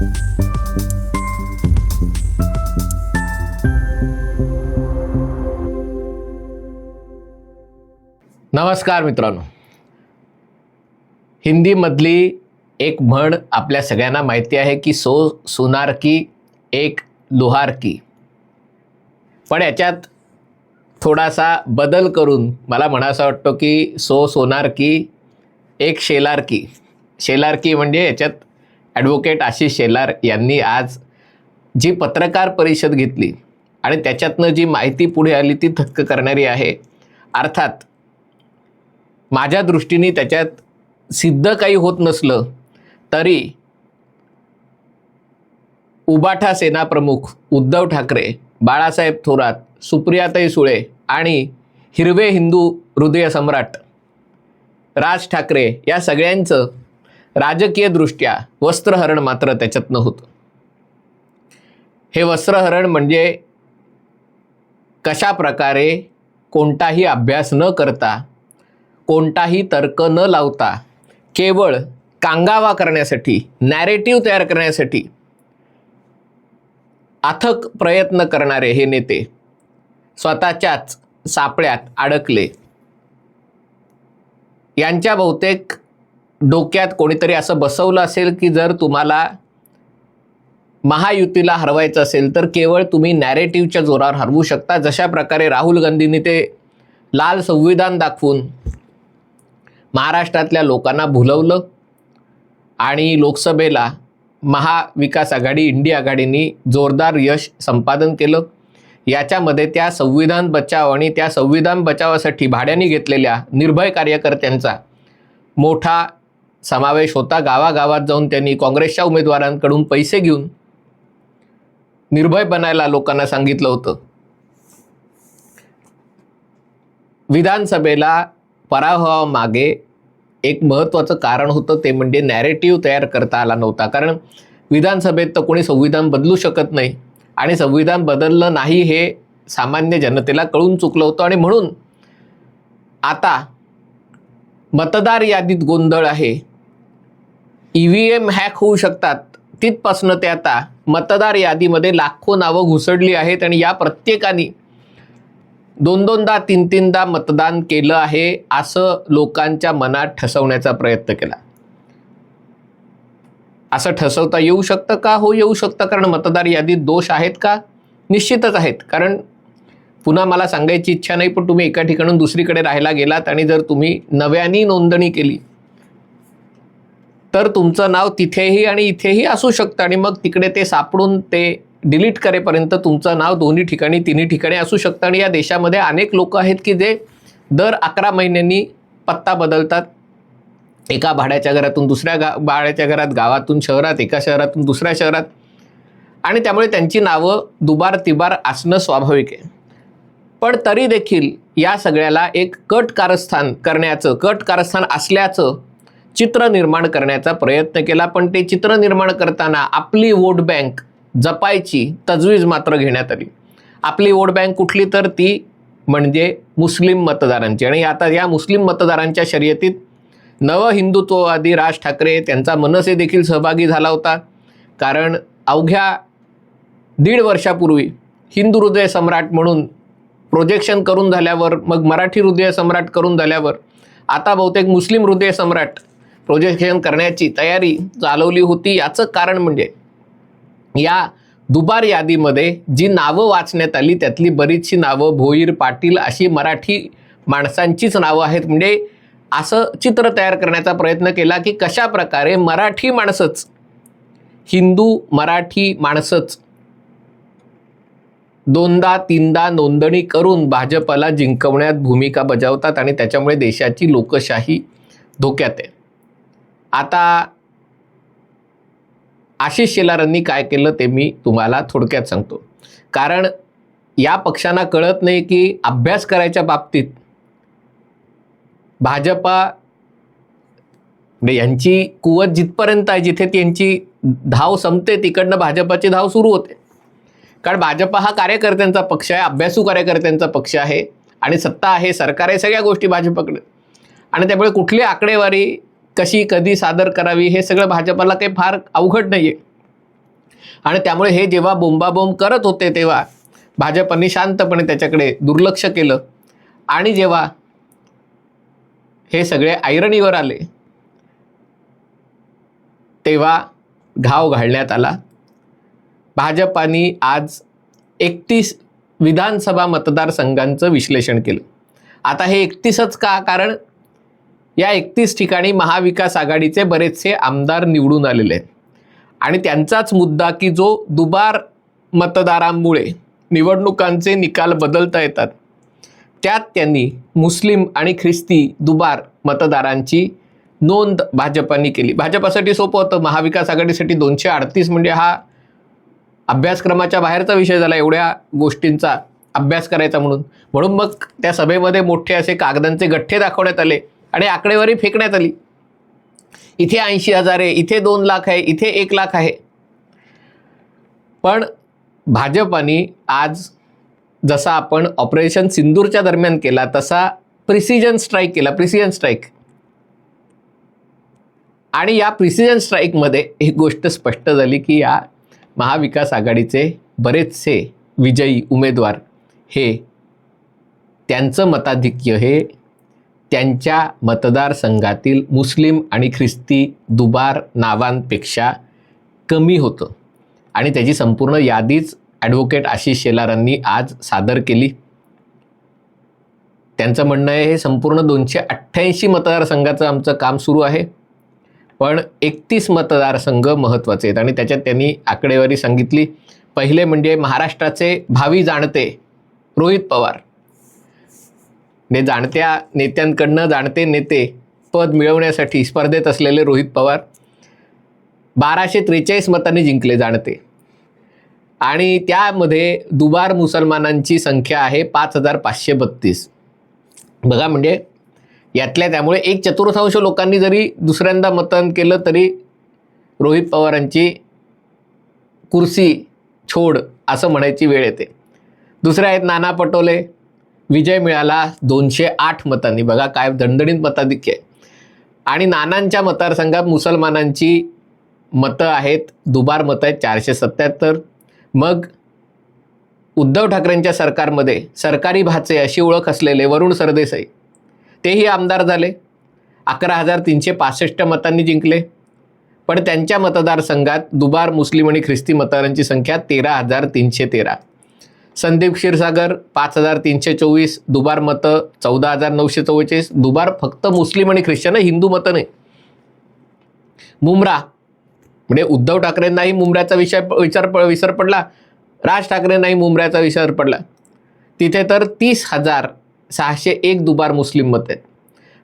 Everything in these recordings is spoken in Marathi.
नमस्कार मित्रांनो. हिंदीमधली एक म्हण आपल्या सगळ्यांना माहिती आहे की सो सुनार की एक लुहार की. पण याच्यात थोडासा बदल करून मला म्हणासा वाटतो की सो सोनार की एक शेलार की. शेलार की म्हणजे याच्यात ॲडव्होकेट आशिष शेलार यांनी आज जी पत्रकार परिषद घेतली आणि त्याच्यातनं जी माहिती पुढे आली ती थक्क करणारी आहे. अर्थात माझ्या दृष्टीने त्याच्यात सिद्ध काही होत नसलं तरी उबाठा सेनाप्रमुख उद्धव ठाकरे बाळासाहेब थोरात सुप्रियाताई सुळे आणि हिरवे हिंदू हृदय सम्राट राज ठाकरे या सगळ्यांचं राजकीय दृष्ट्या वस्त्रहरण मात्र त्याच्यातनं होतं. हे वस्त्रहरण म्हणजे कशा प्रकारे कोणताही अभ्यास न करता कोणताही तर्क न लावता केवळ कांगावा करण्यासाठी नॅरेटिव्ह तयार करण्यासाठी अथक प्रयत्न करणारे हे नेते स्वतःच्याच सापळ्यात अडकले. यांच्या बहुतेक डोक्यात कोणीतरी असं बसवलं असेल की जर तुम्हाला महायुतीला हरवायचं असेल तर केवळ तुम्ही नॅरेटिव्हच्या जोरावर हरवू शकता. जशा प्रकारे राहुल गांधींनी ते लाल संविधान दाखवून महाराष्ट्रातल्या लोकांना भुलवलं आणि लोकसभेला महाविकास आघाडी इंडिया आघाडीनी जोरदार यश संपादन केलं. याच्यामध्ये त्या संविधान बचाव आणि त्या संविधान बचावासाठी भाड्याने घेतलेल्या निर्भय कार्यकर्त्यांचा मोठा समावेश होता. गावागावात जाऊन त्यांनी काँग्रेसच्या उमेदवारांकडून पैसे घेऊन निर्भय बनायला लोकांना सांगितलं होतं. विधानसभेला पराभवामागे एक महत्त्वाचं कारण होतं ते म्हणजे नॅरेटिव्ह तयार करता आला नव्हता. कारण विधानसभेत तर कोणी संविधान बदलू शकत नाही आणि संविधान बदललं नाही हे सामान्य जनतेला कळून चुकलं होतं आणि म्हणून आता मतदार यादीत गोंधळ आहे. ई व्ही एम हॅक होऊ शकतात. तिथपासनं ते आता मतदार यादीमध्ये लाखो नावं घुसडली आहेत आणि या प्रत्येकाने दोन दोनदा तीन तीनदा मतदान केलं आहे असं लोकांच्या मनात ठसवण्याचा प्रयत्न केला. असं ठसवता येऊ शकतं का? हो येऊ शकतं कारण मतदार यादीत दोष आहेत का? निश्चितच आहेत. कारण पुन्हा मला सांगायची इच्छा नाही पण तुम्ही एका ठिकाणून दुसरीकडे राहायला गेलात आणि जर तुम्ही नव्याने नोंदणी केली तर तुमचं नाव तिथेही आणि इथेही असू शकतं आणि मग तिकडे ते सापडून ते डिलीट करेपर्यंत तुमचं नाव दोन्ही ठिकाणी तिन्ही ठिकाणी असू शकतं. आणि या देशामध्ये अनेक लोक आहेत की जे दर अकरा महिन्यांनी पत्ता बदलतात. एका भाड्याच्या घरातून दुसऱ्या गा भाड्याच्या घरात गावातून शहरात एका शहरातून दुसऱ्या शहरात. आणि त्यामुळे त्यांची नावं दुबार तिबार असणं स्वाभाविक आहे. पण तरी देखील या सगळ्याला एक कट कारस्थान करण्याचं कट कारस्थान असल्याचं चित्र निर्माण करण्याचा प्रयत्न केला पण ते चित्र निर्माण करताना आपली वोट बँक जपायची तजवीज मात्र घेण्यात आली. आपली वोट बँक कुठली तर ती म्हणजे मुस्लिम मतदारांची. आणि आता या मुस्लिम मतदारांच्या शर्यतीत नव हिंदुत्ववादी राज ठाकरे त्यांचा मनसे देखील सहभागी झाला होता. कारण अवघ्या दीड वर्षापूर्वी हिंदू हृदय सम्राट म्हणून प्रोजेक्शन करून झाल्यावर मग मराठी हृदय सम्राट करून झाल्यावर आता बहुतेक मुस्लिम हृदय सम्राट प्रोजेक्शन करण्याची तयारी चालवली होती. याचं कारण म्हणजे या दुबार यादीमध्ये जी नावं वाचण्यात आली त्यातली बरीचशी नावं भोईर पाटील अशी मराठी माणसांचीच नावं आहेत. म्हणजे असं चित्र तयार करण्याचा प्रयत्न केला की कशा प्रकारे मराठी माणसंच हिंदू मराठी माणसंच दोनदा तीनदा नोंदणी करून भाजपला जिंकवण्यात भूमिका बजावतात आणि त्याच्यामुळे देशाची लोकशाही धोक्यात आहे. आता आशिष शेलारांनी काय केलं ते मी तुम्हाला थोडक्यात सांगतो. कारण या पक्षांना कळत नाही की अभ्यास करायच्या बाबतीत भाजपा म्हणजे यांची कुवत जिथपर्यंत आहे जिथे त्यांची धाव संपते तिकडनं भाजपाची धाव सुरू होते. कारण भाजपा हा कार्यकर्त्यांचा पक्ष आहे अभ्यासू कार्यकर्त्यांचा पक्ष आहे आणि सत्ता आहे सरकार आहे सगळ्या गोष्टी भाजपाकडे. आणि त्यामुळे कुठली आकडेवारी कशी कधी सादर करावी हे सगळं भाजपाला काही फार अवघड नाही आहे आणि त्यामुळे हे जेव्हा बोंबाबोंब करत होते तेव्हा भाजपने शांतपणे त्याच्याकडे दुर्लक्ष केलं. आणि जेव्हा हे सगळे ऐरणीवर आले तेव्हा घाव घालण्यात आला. भाजपाने आज एकतीस विधानसभा मतदारसंघांचं विश्लेषण केलं. आता हे एकतीसच का? कारण या एकतीस ठिकाणी महाविकास आघाडीचे बरेचसे आमदार निवडून आलेले आहेत. आणि त्यांचाच मुद्दा की जो दुबार मतदारांमुळे निवडणुकांचे निकाल बदलता येतात त्यात त्यांनी मुस्लिम आणि ख्रिस्ती दुबार मतदारांची नोंद भाजपाने केली. भाजपासाठी सोपं होतं. महाविकास आघाडीसाठी दोनशे अडतीस म्हणजे हा अभ्यासक्रमाच्या बाहेरचा विषय झाला एवढ्या गोष्टींचा अभ्यास करायचा म्हणून. म्हणून मग त्या सभेमध्ये मोठे असे कागदांचे गठ्ठे दाखवण्यात आले. आणि आकडेवारी फेकण्यात आली. इथे ऐंशी हजार आहे इथे दोन लाख आहे इथे एक लाख आहे. पण भाजपाने आज जसा आपण ऑपरेशन सिंदूरच्या दरम्यान केला तसा प्रिसिजन स्ट्राईक केला प्रिसिजन स्ट्राईक आणि या प्रिसिजन स्ट्राईकमध्ये एक गोष्ट स्पष्ट झाली की या महाविकास आघाडीचे बरेचसे विजयी उमेदवार हे त्यांचं मताधिक्य हे त्यांच्या मतदारसंघातील मुस्लिम आणि ख्रिस्ती दुबार नावांपेक्षा कमी होतं. आणि त्याची संपूर्ण यादीच ॲडव्होकेट आशिष शेलारांनी आज सादर केली. त्यांचं म्हणणं आहे हे संपूर्ण दोनशे अठ्ठ्याऐंशी मतदारसंघाचं आमचं काम सुरू आहे. पण एकतीस मतदारसंघ महत्त्वाचे आहेत. आणि त्याच्यात त्यांनी आकडेवारी सांगितली. पहिले म्हणजे महाराष्ट्राचे भावी जाणते रोहित पवार. ने जाणत्या नेत्यांकडनं जाणते नेते पद मिळवण्यासाठी स्पर्धेत असलेले रोहित पवार बाराशे त्रेचाळीस मतांनी जिंकले जाणते. आणि त्यामध्ये दुबार मुसलमानांची संख्या आहे पाच हजार पाचशे बत्तीस. बघा म्हणजे यातल्या त्यामुळे एक चतुर्थांश लोकांनी जरी दुसऱ्यांदा मतदान केलं तरी रोहित पवारांची कुर्सी छोड असं म्हणायची वेळ येते. दुसरे आहेत नाना पटोले विजय मिळाला दोनशे आठ मतांनी. बघा काय दणदणीत मताधिक्य आहे. आणि नानांच्या मतदारसंघात मुसलमानांची मतं आहेत. दुबार मतं आहेत चारशे सत्याहत्तर. मग उद्धव ठाकरेंच्या सरकारमध्ये सरकारी भाचे अशी ओळख असलेले वरुण सरदेसाई तेही आमदार झाले. अकरा हजार तीनशे पासष्ट मतांनी जिंकले. पण त्यांच्या मतदारसंघात दुबार मुस्लिम आणि ख्रिस्ती मतदारांची संख्या तेरा हजार तीनशे तेरा. संदीप क्षीरसागर पाच हजार तीनशे चोवीस दुबार मतं चौदा हजार नऊशे चव्वेचाळीस. दुबार फक्त मुस्लिम आणि ख्रिश्चन हिंदू मतं नाही. मुमरा म्हणजे उद्धव ठाकरेंनाही मुंबऱ्याचा विषय विचार प विसर पडला. राज ठाकरेंनाही मुंबऱ्याचा विसर पडला. तिथे तर तीस हजार सहाशे एक दुबार मुस्लिम मत आहेत.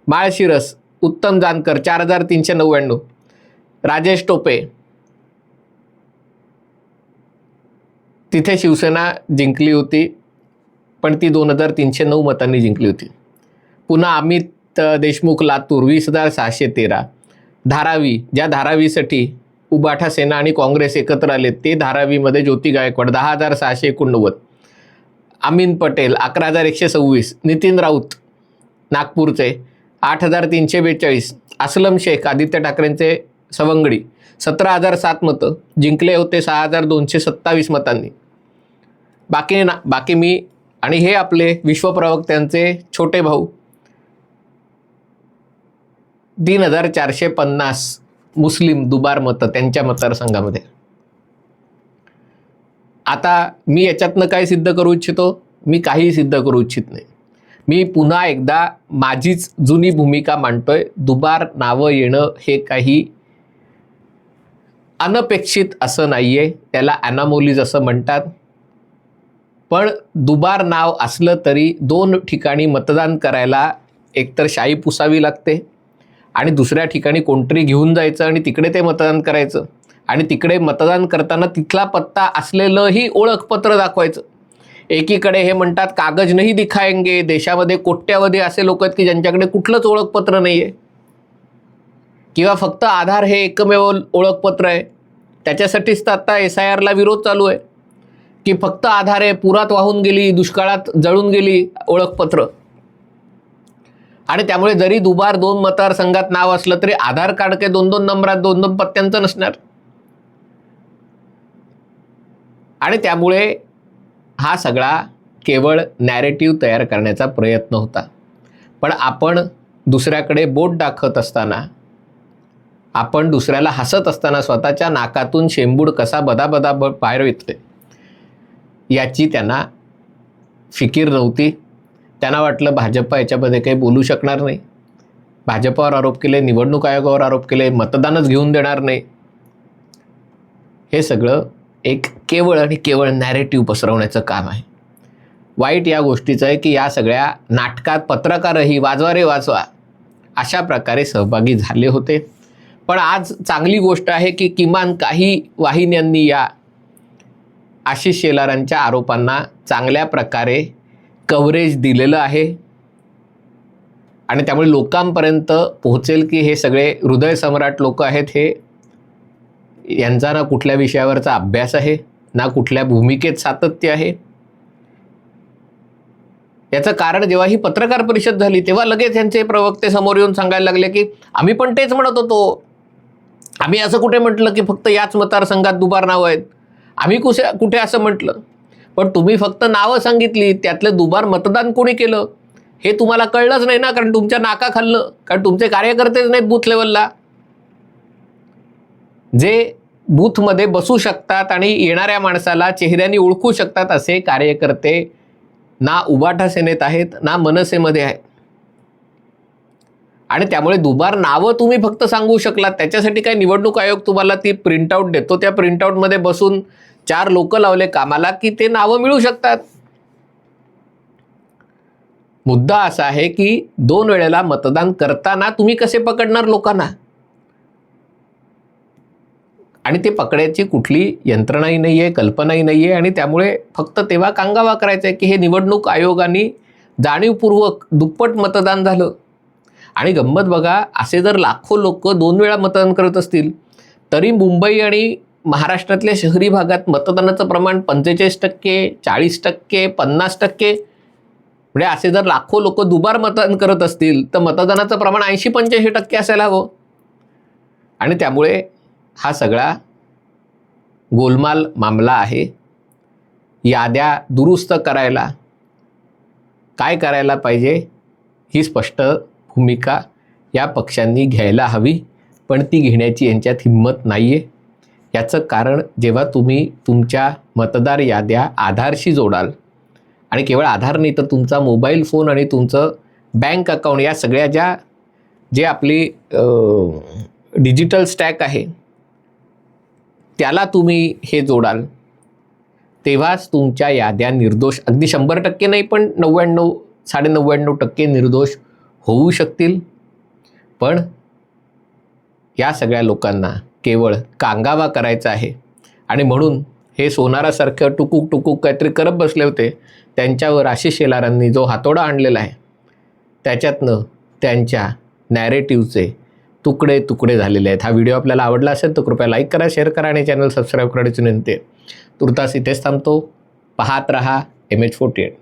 माळशिरस उत्तम जानकर चार हजार तीनशे नव्याण्णव. राजेश टोपे तिथे शिवसेना जिंकली होती पण ती दोन हजार तीनशे नऊ मतांनी जिंकली होती. पुन्हा अमित देशमुख लातूर वीस हजार सहाशे तेरा. धारावी ज्या धारावीसाठी उबाठा सेना आणि काँग्रेस एकत्र आले ते धारावीमध्ये ज्योती गायकवाड दहा हजार सहाशे एकोणनव्वद. अमीन पटेल अकरा हजार एकशे सव्वीस. नितीन राऊत नागपूरचे आठ हजार तीनशे बेचाळीस. असलम शेख आदित्य ठाकरेंचे सवंगडी सतरा हजार सात मतं. जिंकले होते सहा हजार दोनशे सत्तावीस मतांनी. बाकी ना बाकी मी आणि हे आपले विश्वप्रवक्त्यांचे छोटे भाऊ तीन हजार चारशे पन्नास मुस्लिम दुबार मतं त्यांच्या मतदारसंघामध्ये. आता मी याच्यातनं काय सिद्ध करू इच्छितो? मी काही सिद्ध करू इच्छित नाही. मी पुन्हा एकदा माझीच जुनी भूमिका मांडतोय. दुबार नावं येणं हे काही अनपेक्षित असं नाही आहे त्याला ॲनामोलीज असं म्हणतात. पण दुबार नाव असलं तरी दोन ठिकाणी मतदान करायला एकतर शाई पुसावी लागते आणि दुसऱ्या ठिकाणी कोणतरी घेऊन जायचं आणि तिकडे ते मतदान करायचं. आणि तिकडे मतदान करताना तिथला पत्ता असलेलंही ओळखपत्र दाखवायचं. एकीकडे हे म्हणतात कागज नाही दिखायंगे देशामध्ये कोट्यावधी असे लोक आहेत की ज्यांच्याकडे कुठलंच ओळखपत्र नाही आहे किंवा फक्त आधार हे एकमेव ओळखपत्र आहे. त्याच्यासाठीच तर आत्ता एस आय आरला विरोध चालू आहे. की फक्त आधार आहे पुरात वाहून गेली दुष्काळात जळून गेली ओळखपत्र. आणि त्यामुळे जरी दुबार दोन मतदारसंघात नाव असलं तरी आधार कार्ड काही दोन दोन नंबरात दोन दोन पत्त्यांचं नसणार. आणि त्यामुळे हा सगळा केवळ नॅरेटिव्ह तयार करण्याचा प्रयत्न होता. पण आपण दुसऱ्याकडे बोट दाखवत असताना आपण दुसऱ्याला हसत असताना स्वतःच्या नाकातून शेंबूड कसा बदाबदा बाहेर येतोय? याची त्यांना फिकीर नव्हती. त्यांना वाटलं भाजप याच्यामध्ये काही बोलू शकणार नाही. भाजपावर आरोप केले निवडणूक आयोगावर आरोप केले मतदानच घेऊन देणार नाही. हे सगळं एक केवळ आणि केवळ नॅरेटिव्ह पसरवण्याचं काम आहे. वाईट या गोष्टीचं आहे की या सगळ्या नाटकात पत्रकारही वाजवा रे वाजवा अशा प्रकारे सहभागी झाले होते. पण आज चांगली गोष्ट आहे की किमान काही वाहिन्यांनी या आशिष शेलारांच्या आरोपांना चांगल्या प्रकारे कव्हरेज दिलेलं आहे. आणि त्यामुळे लोकांपर्यंत पोहोचेल की हे सगळे हृदयसम्राट लोक आहेत हे यांचा ना कुठल्या विषयावरचा अभ्यास आहे ना कुठल्या भूमिकेत सातत्य आहे. याचं कारण जेव्हा ही पत्रकार परिषद झाली तेव्हा लगेच यांचे प्रवक्ते समोर येऊन सांगायला लागले की आम्ही पण तेच म्हणत होतो. आम्ही असं कुठे म्हटलं की फक्त याच मतदारसंघात दुबार नावं आहेत? आम्ही कुठे कुठे असं म्हटलं? पण तुम्ही फक्त नावं सांगितली त्यातलं दुबार मतदान कोणी केलं? हे तुम्हाला कळलंच नाही ना कारण तुमच्या नाका खाल्लं कारण तुमचे कार्यकर्तेच नाहीत बूथ लेवलला जे बूथमध्ये बसू शकतात आणि येणाऱ्या माणसाला चेहऱ्याने ओळखू शकतात असे कार्यकर्ते ना उबाठा सेनेत आहेत ना मनसेमध्ये आहेत. आणि त्यामुळे दुबार नावं तुम्ही फक्त सांगू शकलात. त्याच्यासाठी काय निवडणूक आयोग तुम्हाला ती प्रिंटआउट देतो. त्या प्रिंटआउटमध्ये बसून चार लोक लावले कामाला की ते नावं मिळू शकतात. मुद्दा असा आहे की दोन वेळेला मतदान करताना तुम्ही कसे पकडणार लोकांना? आणि ते पकडायची कुठली यंत्रणाही नाही आहे कल्पनाही नाही आहे आणि त्यामुळे फक्त तेव्हा कांगावा करायचा आहे की हे निवडणूक आयोगाने जाणीवपूर्वक दुप्पट मतदान झालं. आणि गंमत बघा असे जर लाखो लोक दोन वेळा मतदान करत असतील तरी मुंबई आणि महाराष्ट्रातल्या शहरी भागात मतदानाचं प्रमाण पंचेचाळीस टक्के चाळीस टक्के पन्नास टक्के. म्हणजे असे जर लाखो लोक दुबार मतदान करत असतील तर मतदानाचं प्रमाण ऐंशी पंच्याऐंशी टक्के असायला हवं. आणि त्यामुळे हा सगळा गोलमाल मामला आहे. याद्या दुरुस्त करायला काय करायला पाहिजे ही स्पष्ट भूमिका या पक्षांनी घ्यायला हवी पण ती घेण्याची यांच्यात हिंमत नाही आहे याचं कारण जेव्हा तुम्ही तुमच्या मतदार याद्या आधारशी जोडाल आणि केवळ आधार नाही तर तुमचा मोबाईल फोन आणि तुमचं बँक अकाउंट या सगळ्या ज्या जे आपली डिजिटल स्टॅक आहे त्याला तुम्ही हे जोडाल तेव्हाच तुमच्या याद्या निर्दोष अगदी शंभर टक्के नाही पण नव्याण्णव साडे नव्याण्णव टक्के निर्दोष होऊ शकतील. पण या सगळ्या लोकांना केवळ कांगावा करायचा आहे. आणि म्हणून हे सोनारासारखं टुकूक टुकूक काहीतरी करत बसले होते त्यांच्यावर आशिष शेलारांनी जो हातोडा आणलेला आहे त्याच्यातनं त्यांच्या नॅरेटिव्हचे तुकडे तुकडे झालेले आहेत. हा व्हिडिओ आपल्याला आवडला असेल तर कृपया लाईक करा शेअर करा आणि चॅनल सबस्क्राईब करण्याची विनंती आहे. तुर्तास इथेच थांबतो. पाहत रहा एम एच फोर्टी एट